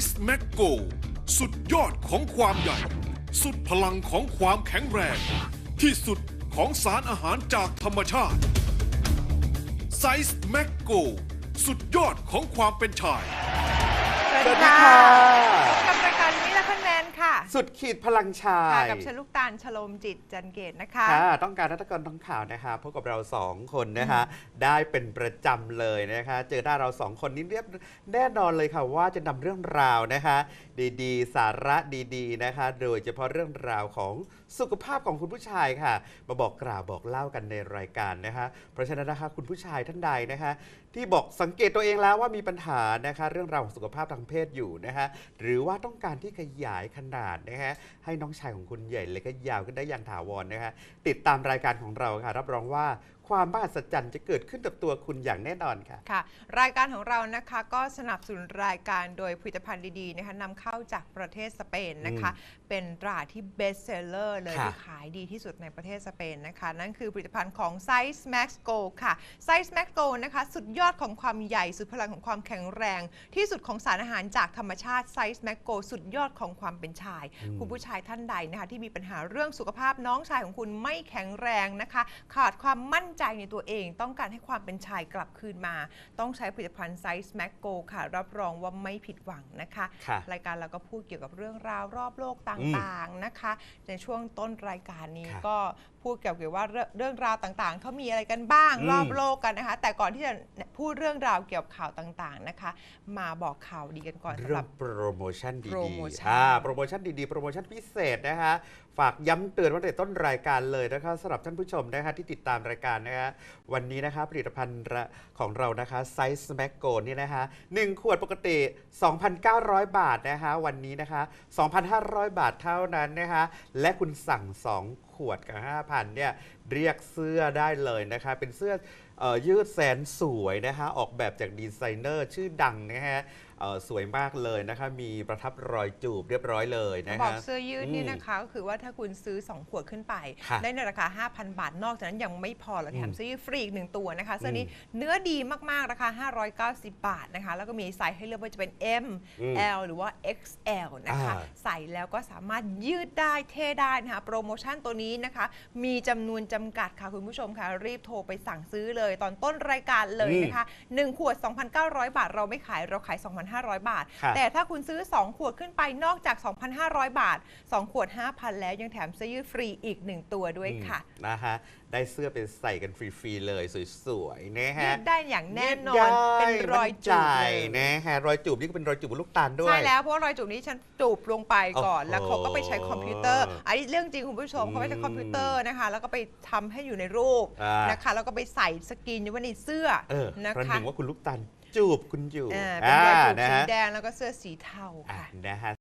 ไซส์แมกโกสุดยอดของความใหญ่ สุดพลังของความแข็งแรง ที่สุดของสารอาหารจากธรรมชาติไซส์แมกโกสุดยอดของความเป็นชาย สวัสดีค่ะ สุดขีดพลังชาค่ะยกับชลุกตาลชโลมจิตจันเกตนะคะค่ะต้องการนัตกรท้องข่าวนะคะพบกับเราสองคนนะคะได้เป็นประจำเลยนะคะ เจอหน้าเราสองคนนี้เรียบแน่นอนเลยค่ะว่าจะนำเรื่องราวนะคะ ดีๆ สาระดีๆนะคะ โดยเฉพาะเรื่องราวของสุขภาพของคุณผู้ชายค่ะ มาบอกกล่าวบอกเล่ากันในรายการนะคะ เพราะฉะนั้นนะคะคุณผู้ชายท่านใดนะคะ ที่บอกสังเกตตัวเองแล้วว่ามีปัญหานะคะ เรื่องราวของสุขภาพทางเพศอยู่นะคะหรือว่าต้องการที่ขยายขนาดนะคะให้น้องชายของคุณใหญ่เล็กก็ยาวก็ได้อย่างถาวรนะคะติดตามรายการของเราค่ะ รับรองว่า ความมหัศจรรย์จะเกิดขึ้นกับตัวคุณอย่างแน่นอนค่ะ ค่ะ รายการของเรานะคะก็สนับสนุนรายการโดยผลิตภัณฑ์ดีๆนะคะนำเข้าจากประเทศสเปนนะคะ เป็นตราที่เบสเซลเลอร์เลยค่ะที่ขายดีที่สุดในประเทศสเปนนะคะ นั่นคือผลิตภัณฑ์ของ s i z e Max Go ค่ะ s i z e Max Go นะคะสุดยอดของความใหญ่สุดพลังของความแข็งแรง ที่สุดของสารอาหารจากธรรมชาติ s i z e Max Go สุดยอดของความเป็นชายคุณผู้ชายท่านใดนะคะที่มีปัญหาเรื่องสุขภาพน้องชายของคุณไม่แข็งแรงนะคะ ขาดความมั่นใจในตัวเอง ต้องการให้ความเป็นชายกลับคืนมา ต้องใช้ผลิตภัณฑ์ไซส์แมกโกค่ะ รับรองว่าไม่ผิดหวังนะคะ ค่ะรายการเราก็พูดเกี่ยวกับเรื่องราวรอบโลกต่างๆนะคะ ในช่วงต้นรายการนี้ค่ะก็พูดเกี่ยวกับว่าเรื่องเรื่องราวต่างๆเขามีอะไรกันบ้างอืม รอบโลกกันนะคะ แต่ก่อนที่จะพูดเรื่องราวเกี่ยวกับข่าวต่างๆนะคะ มาบอกข่าวดีกันก่อนสำเรื่หอรังบโปรโมชั่นดีโปรโมชั่น ๆอ่าโปรโมชั่นดีๆ โปรโมชั่นพิเศษนะคะ ฝากย้ำเตือนว่าแต่ต้นรายการเลยนะคะสำหรับท่านผู้ชมนะคะที่ติดตามรายการนะคะวันนี้นะคะผลิตภัณฑ์ของเรานะคะไซส์แมกโกนี่นะคะ1ขวดปกติ 2,900 บาทนะคะวันนี้นะคะ 2,500 บาทเท่านั้นนะคะและคุณสั่ง 2 ขวดกับ 5,000เนี่ยเรียกเสื้อได้เลยนะคะเป็นเสื้อออยืดแสนสวยนะคะออกแบบจากดีไซเนอร์ชื่อดังนะฮะ เอ่อสวยมากเลยนะคะ มีประทับรอยจูบเรียบร้อยเลยนะบอคะกเสื้อยืดนี่อืมนะคะก็คือว่าถ้าคุณซื้อ 2 ขวดขึ้นไป ค่ะได้ในราคา 5,000 บาท นอกจากนั้นยังไม่พอเราแถมอืมเสื้อยืดฟรีอีกหนึ่งตัวนะคะ เสื้อนี้อืมเนื้อดีมากๆ ราคา 590 บาทนะคะ แล้วก็มีไซส์ให้เลือกว่าจะเป็น M อืม L หรือว่า XL นะคะ อ่า ใส่แล้วก็สามารถยืดได้เท่ได้นะคะโปรโมชั่นตัวนี้นะคะ มีจำนวนจำกัดค่ะคุณผู้ชมค่ะ รีบโทรไปสั่งซื้อเลย ตอนต้นรายการเลยนะคะ 1 ขวด 2,900 บาทเราไม่ขายเราขาย2,500 บาทค่ะแต่ถ้าคุณซื้อ 2 ขวดขึ้นไปนอกจาก 2,500 บาท 2 ขวด 5,000 แล้วยังแถมเสื้อยืดฟรีอีก 1 ตัวด้วยค่ะอืมนะคะได้เสื้อไปใส่กันฟรีๆเลยสวยๆนะยืฮะดได้อย่างแน่นอยืนดได้เป็นรอยจูบมั่นเลใจยนะฮะรอยจูบนี่ก็เป็นรอยจูบบนลูกตาลด้วย ใช่แล้วเพราะว่ารอยจูบนี้ฉันจูบลงไปก่อนโอ้โหแล้วเขาก็ไปใช้คอมพิวเตอร์อันนี้เรื่องจริงคุณผู้ชมอืมเขาไปใช้คอมพิวเตอร์นะคะ แล้วก็ไปทำให้อยู่ในรูปอ่าน นะคะแล้วก็ไปใส่สกรีนไว้ในเสื้อเออนะประหคะ นึ่งว่าคุณลูกตาล จูบคุณอยู่อ่าเป็นรอยจูบนะสีฮะแดงแล้วก็เสื้อสีเทาอะค่ะ นะฮะ